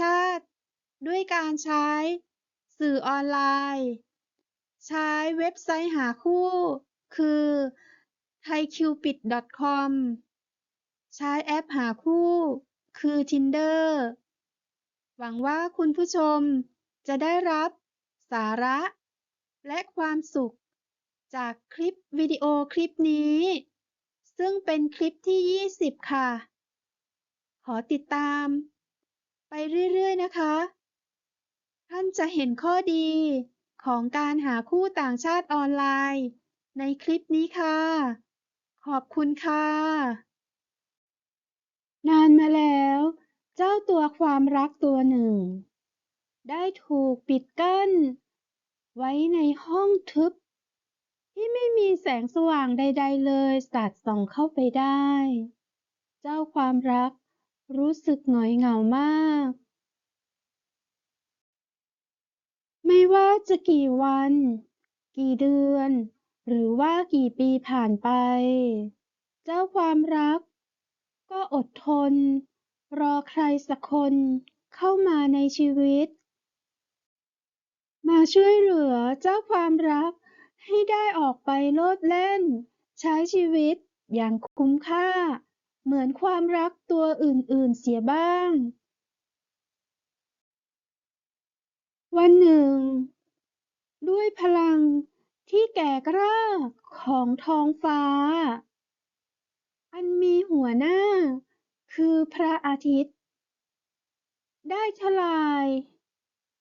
ชาติ ด้วยการใช้สื่อออนไลน์ ใช้เว็บไซต์หาคู่ คือ thaiCupid.com ใช้แอปหาคู่ คือ Tinder หวังว่าคุณผู้ชมจะได้รับสาระ และความสุข จากคลิปวิดีโอคลิปนี้ ซึ่งเป็นคลิปที่ 20 ค่ะ ขอติดตาม ไปเรื่อย ๆ นะคะ ท่านจะเห็นข้อดีของการหาคู่ต่างชาติออนไลน์ ในคลิปนี้ค่ะ ขอบคุณค่ะ นานมาแล้ว เจ้าตัวความรักตัวหนึ่ง ได้ถูกปิดกั้น ไว้ในห้องทึบ ที่ไม่มีแสงสว่างใด ๆ เลยสาดส่องเข้าไปได้ เจ้าความรัก รู้สึกหงอยเหงามากไม่ว่าจะกี่วัน กี่เดือน หรือว่ากี่ปีผ่านไป เจ้าความรัก ก็อดทน รอใครสักคนเข้ามาในชีวิต มาช่วยเหลือเจ้าความรักให้ได้ออกไปโลดแล่น ใช้ชีวิตอย่างคุ้มค่า เหมือนความรักตัวอื่น ๆ เสียบ้าง วันหนึ่ง ด้วยพลังที่แก่กล้าของท้องฟ้า อันมีหัวหน้าคือพระอาทิตย์ ได้ทลาย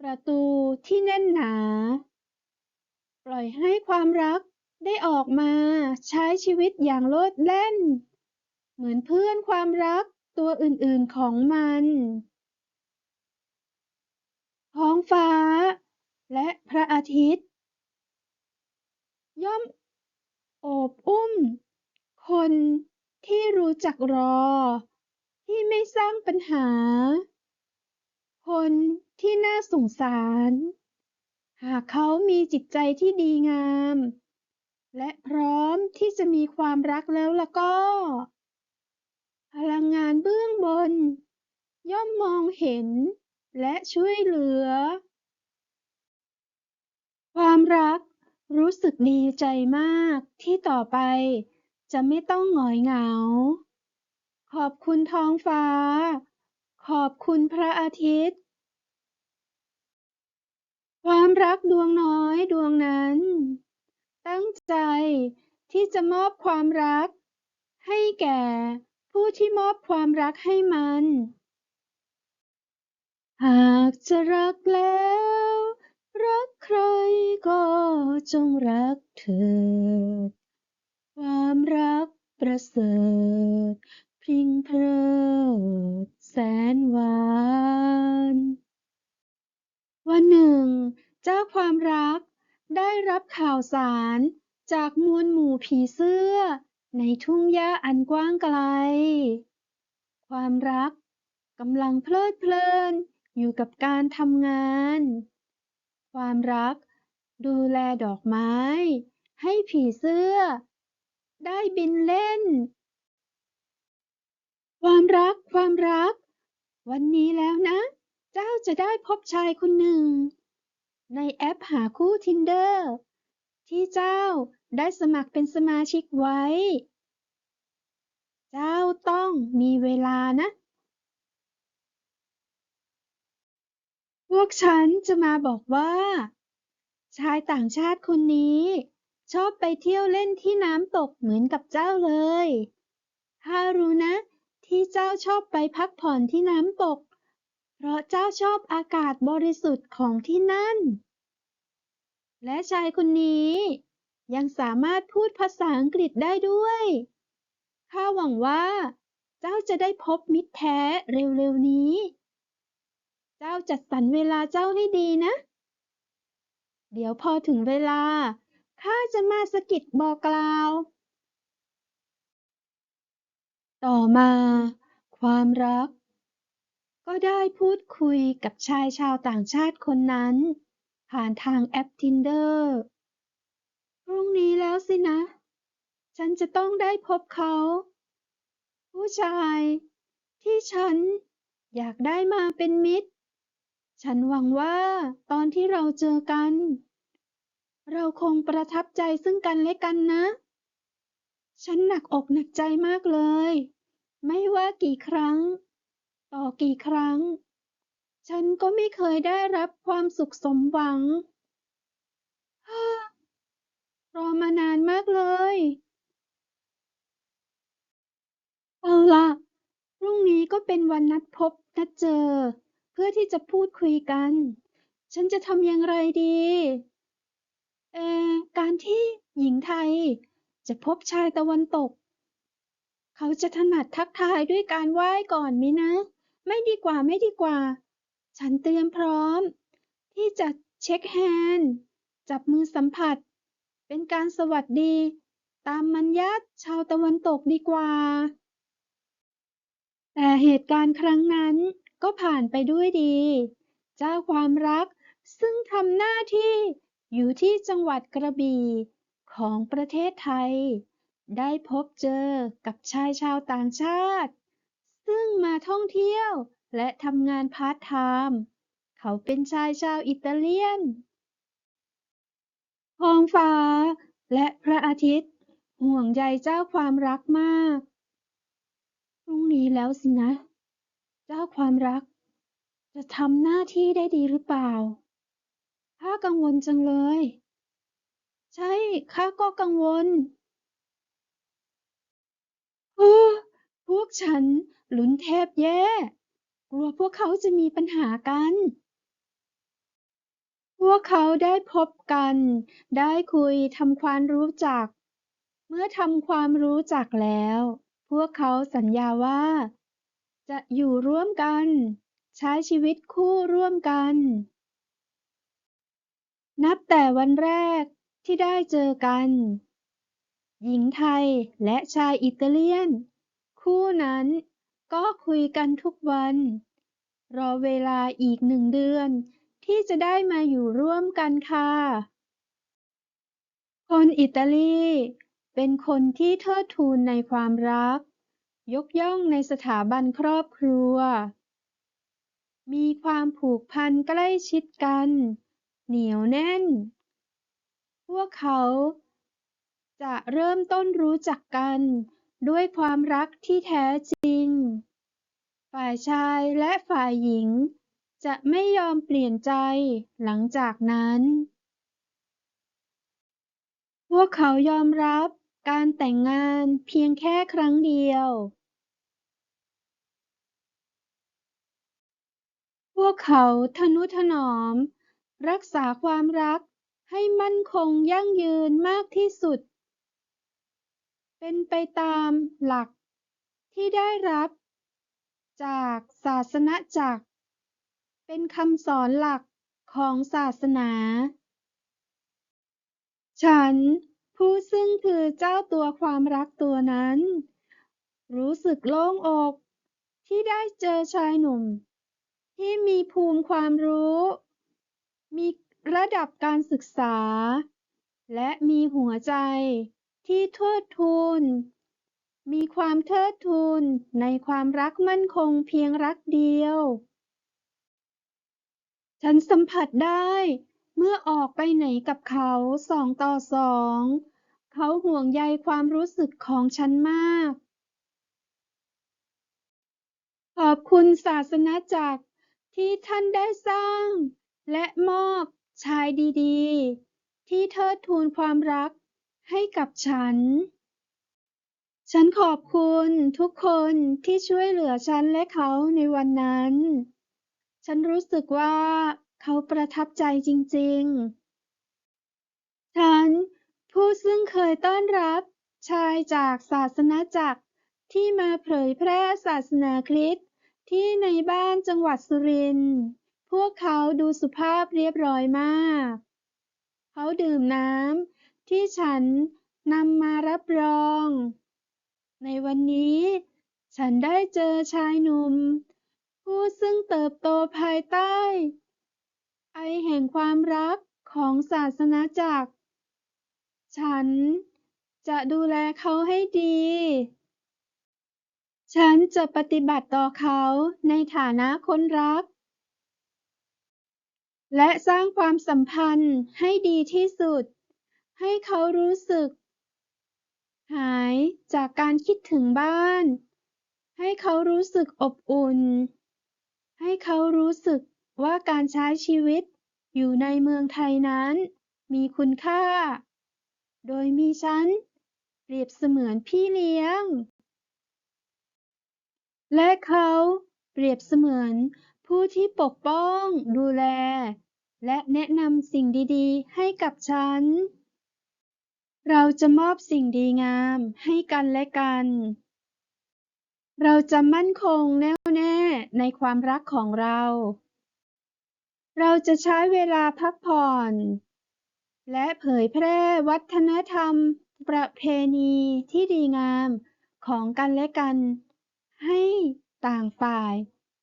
ประตูที่แน่นหนา ปล่อยให้ความรักได้ออกมาใช้ชีวิตอย่างโลดแล่น เหมือนเพื่อนความรักตัวอื่น ๆ ของมัน ท้องฟ้า และพระอาทิตย์ ย่อมโอบอุ้ม คนที่รู้จักรอ ที่ไม่สร้างปัญหา คนที่น่าสงสาร หากเขามีจิตใจที่ดีงาม และพร้อมที่จะมีความรักแล้วล่ะก็ พลังงานเบื้องบน ย่อมมองเห็นและช่วยเหลือ ความรักรู้สึกดีใจมากที่ต่อไป จะไม่ต้องหงอยเหงา ขอบคุณท้องฟ้า ขอบคุณพระอาทิตย์ ความรักดวงน้อยดวงนั้น ตั้งใจที่จะมอบความรักให้แก่ ผู้ที่มอบความรักให้มัน หากจะรักแล้ว รักใครก็จงรักเถิด ความรักประเสริฐพริ้งเพลิดแสนหวาน วันหนึ่ง เจ้าความรักได้รับข่าวสารจากมวลหมู่ผีเสื้อ ในทุ่งหญ้าอันกว้างไกล ความรักกำลังเพลิดเพลินอยู่กับการทำงาน ความรักดูแลดอกไม้ ให้ผีเสื้อ ได้บินเล่น ความรักความรัก วันนี้แล้วนะ เจ้าจะได้พบชายคนหนึ่ง ในแอปหาคู่ Tinder ที่เจ้า ได้สมัครเป็นสมาชิกไว้ เจ้าต้องมีเวลานะ พวกฉันจะมาบอกว่า ชายต่างชาติคนนี้ ชอบไปเที่ยวเล่นที่น้ำตกเหมือนกับเจ้าเลย ถ้ารู้นะ ที่เจ้าชอบไปพักผ่อนที่น้ำตก เพราะเจ้าชอบอากาศบริสุทธิ์ของที่นั่น และชายคนนี้ ยังสามารถพูดภาษาอังกฤษได้ด้วย ข้าหวังว่า เจ้าจะได้พบมิตรแท้เร็วๆนี้ เจ้าจัดสรรเวลาเจ้าให้ดีนะ เดี๋ยวพอถึงเวลา ข้าจะมาสะกิดบอกกล่าว ต่อมา ความรัก ก็ได้พูดคุยกับชายชาวต่างชาติคนนั้น ผ่านทางแอป Tinder พรุ่งนี้แล้วสินะ ฉันจะต้องได้พบเขา ผู้ชายที่ฉันอยากได้มาเป็นมิตร ฉันหวังว่าตอนที่เราเจอกัน เราคงประทับใจซึ่งกันและกันนะ ฉันหนักอกหนักใจมากเลย ไม่ว่ากี่ครั้ง ต่อกี่ครั้ง ฉันก็ไม่เคยได้รับความสุขสมหวังฮ รอมานานมากเลย เอาล่ะ พรุ่งนี้ก็เป็นวันนัดพบนัดเจอ เพื่อที่จะพูดคุยกัน ฉันจะทำอย่างไรดี เออการที่หญิงไทย จะพบชายตะวันตก เขาจะถนัดทักทายด้วยการไหว้ก่อนไหมนะ ไม่ดีกว่าไม่ดีกว่า ฉันเตรียมพร้อม ที่จะเช็คแฮนด์จับมือสัมผัส เป็นการสวัสดี ตามมัญญาติชาวตะวันตกดีกว่า แต่เหตุการณ์ครั้งนั้นก็ผ่านไปด้วยดี เจ้าความรักซึ่งทำหน้าที่อยู่ที่จังหวัดกระบี่ของประเทศไทย ได้พบเจอกับชายชาวต่างชาติ ซึ่งมาท่องเที่ยวและทำงานพาร์ทไทม์เขาเป็นชายชาวอิตาเลียน ท้องฟ้า และพระอาทิตย์ ห่วงใยเจ้าความรักมาก พรุ่งนี้แล้วสินะ เจ้าความรัก จะทำหน้าที่ได้ดีหรือเปล่า ข้ากังวลจังเลย ใช่ ข้าก็กังวลโอ้พวกฉันหลุนแทบแย่ กลัวพวกเขาจะมีปัญหากัน พวกเขาได้พบกัน ได้คุย ทำความรู้จัก เมื่อทำความรู้จักแล้ว พวกเขาสัญญาว่า จะอยู่ร่วมกัน ใช้ชีวิตคู่ร่วมกัน นับแต่วันแรกที่ได้เจอกัน หญิงไทยและชายอิตาเลียน คู่นั้นก็คุยกันทุกวัน รอเวลาอีกหนึ่งเดือน ที่จะได้มาอยู่ร่วมกันค่ะ คนอิตาลี เป็นคนที่เทิดทูนในความรัก ยกย่องในสถาบันครอบครัว มีความผูกพันใกล้ชิดกัน เหนียวแน่น พวกเขาจะเริ่มต้นรู้จักกันด้วยความรักที่แท้จริง ฝ่ายชายและฝ่ายหญิง จะไม่ยอมเปลี่ยนใจหลังจากนั้นพวกเขายอมรับการแต่งงานเพียงแค่ครั้งเดียว พวกเขาทนุถนอม รักษาความรักให้มั่นคงยั่งยืนมากที่สุด เป็นไปตามหลักที่ได้รับจากศาสนาจักร เป็นคำสอนหลักของศาสนา ฉัน ผู้ซึ่งคือเจ้าตัวความรักตัวนั้น รู้สึกโล่งอกที่ได้เจอชายหนุ่ม ที่มีภูมิความรู้ มีระดับการศึกษา และมีหัวใจที่เทิดทูน มีความเทิดทูนในความรักมั่นคงเพียงรักเดียว ฉันสัมผัสได้เมื่อออกไปไหนกับเขาสองต่อสอง เขาห่วงใยความรู้สึกของฉันมาก ขอบคุณศาสนาจักรที่ท่านได้สร้าง และมอบชายดีๆ ที่เทิดทูนความรักให้กับฉัน ฉันขอบคุณทุกคนที่ช่วยเหลือฉันและเขาในวันนั้น ฉันรู้สึกว่าเขาประทับใจจริง ๆ ฉันผู้ซึ่งเคยต้อนรับชายจากศาสนาจักรที่มาเผยแพร่ศาสนาคริสต์ที่ในบ้านจังหวัดสุรินทร์พวกเขาดูสุภาพเรียบร้อยมาก เขาดื่มน้ำที่ฉันนำมารับรอง ในวันนี้ฉันได้เจอชายหนุ่ม ผู้ซึ่งเติบโตภายใต้ ไอแห่งความรักของศาสนาจักร ฉันจะดูแลเขาให้ดี ฉันจะปฏิบัติต่อเขาในฐานะคนรัก และสร้างความสัมพันธ์ให้ดีที่สุด ให้เขารู้สึก หายจากการคิดถึงบ้าน ให้เขารู้สึกอบอุ่น ให้เขารู้สึกว่าการใช้ชีวิตอยู่ในเมืองไทยนั้นมีคุณค่า โดยมีฉันเปรียบเสมือนพี่เลี้ยง และเขาเปรียบเสมือนผู้ที่ปกป้องดูแล และแนะนำสิ่งดีๆ ให้กับฉัน เราจะมอบสิ่งดีงามให้กันและกัน เราจะมั่นคงแน่วแน่ในความรักของเรา เราจะใช้เวลาพักผ่อน และเผยแพร่วัฒนธรรมประเพณีที่ดีงามของกันและกัน ให้ต่างฝ่าย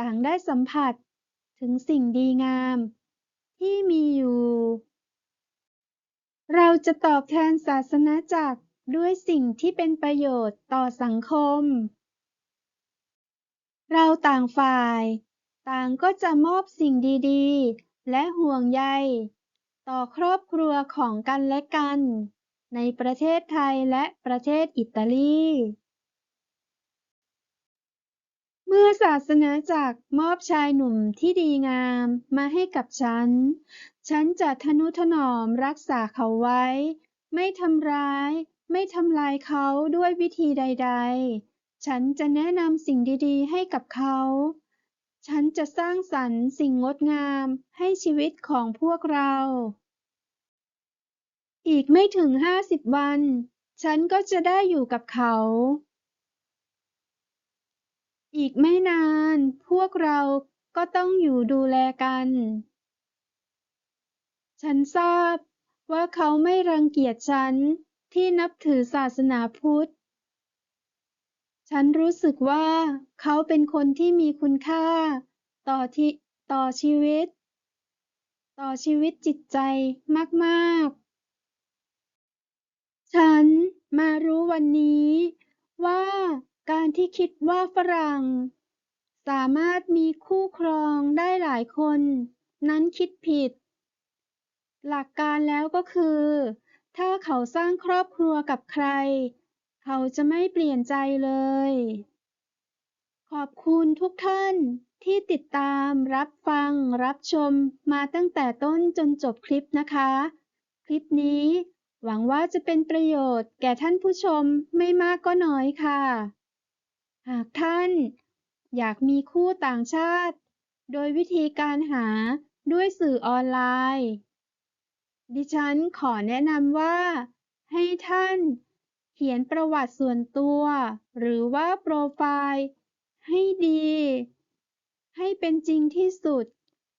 ต่างได้สัมผัสถึงสิ่งดีงาม ที่มีอยู่ เราจะตอบแทนศาสนาจักรด้วยสิ่งที่เป็นประโยชน์ต่อสังคม เราต่างฝ่ายต่างก็จะมอบสิ่งดีๆ และห่วงใย ต่อครอบครัวของกันและกัน ในประเทศไทยและประเทศอิตาลี เมื่อศาสนาจักรมอบชายหนุ่มที่ดีงามมาให้กับฉัน ฉันจะทนุถนอมรักษาเขาไว้ ไม่ทำร้าย ไม่ทำลายเขาด้วยวิธีใด ๆ ฉันจะแนะนำสิ่งดี ๆ ให้กับเขา ฉันจะสร้างสรรค์สิ่งงดงามให้ชีวิตของพวกเรา อีกไม่ถึงห้าสิบวัน ฉันก็จะได้อยู่กับเขา อีกไม่นาน พวกเราก็ต้องอยู่ดูแลกัน ฉันทราบว่าเขาไม่รังเกียจฉันที่นับถือศาสนาพุทธ ฉันรู้สึกว่าเขาเป็นคนที่มีคุณค่า ต่อที่ต่อชีวิต ต่อชีวิตจิตใจมาก ๆ ฉันมารู้วันนี้ ว่าการที่คิดว่าฝรั่ง สามารถมีคู่ครองได้หลายคน นั้นคิดผิด หลักการแล้วก็คือ ถ้าเขาสร้างครอบครัวกับใคร เขาจะไม่เปลี่ยนใจเลย ขอบคุณทุกท่านที่ติดตามรับฟังรับชมมาตั้งแต่ต้นจนจบคลิปนะคะ คลิปนี้หวังว่าจะเป็นประโยชน์แก่ท่านผู้ชมไม่มากก็น้อยค่ะ หากท่านอยากมีคู่ต่างชาติ โดยวิธีการหาด้วยสื่อออนไลน์ ดิฉันขอแนะนำว่าให้ท่าน ขียนประวัติส่วนตัว หรือว่าโปรไฟล์ให้ดี ให้เป็นจริงที่สุด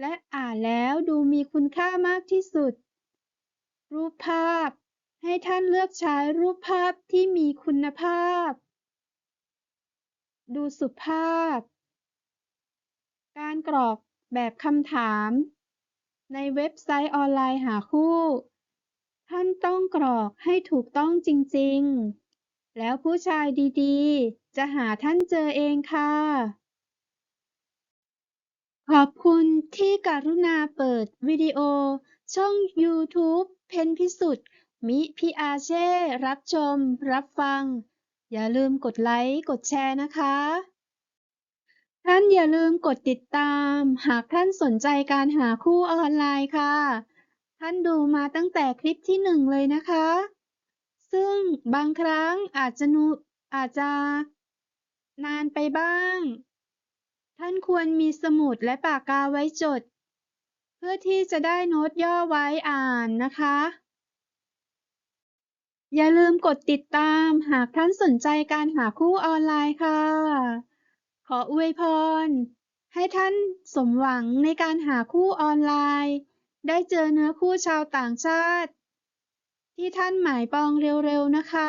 และอ่านแล้วดูมีคุณค่ามากที่สุด รูปภาพ ให้ท่านเลือกใช้รูปภาพที่มีคุณภาพ ดูสุภาพ การกรอกแบบคำถาม ในเว็บไซต์ออนไลน์หาคู่ ท่านต้องกรอกให้ถูกต้องจริง ๆ แล้วผู้ชายดีๆ จะหาท่านเจอเองค่ะ ขอบคุณที่กรุณาเปิดวิดีโอ ช่อง YouTube เพนพิสุทธิ์มิพิอาเช่ รับชม รับฟัง อย่าลืมกดไลค์ กดแชร์นะคะ ท่านอย่าลืมกดติดตาม หากท่านสนใจการหาคู่ออนไลน์ค่ะ ท่านดูมาตั้งแต่คลิปที่หนึ่งเลยนะคะ ซึ่งบางครั้งอาจจะนุอาจจะนานไปบ้าง ท่านควรมีสมุดและปากกาไว้จด เพื่อที่จะได้โน้ตย่อไว้อ่านนะคะ อย่าลืมกดติดตามหากท่านสนใจการหาคู่ออนไลน์ค่ะ ขออวยพรให้ท่านสมหวังในการหาคู่ออนไลน์ ได้เจอเนื้อคู่ชาวต่างชาติที่ท่านหมายปองเร็ว ๆ นะคะ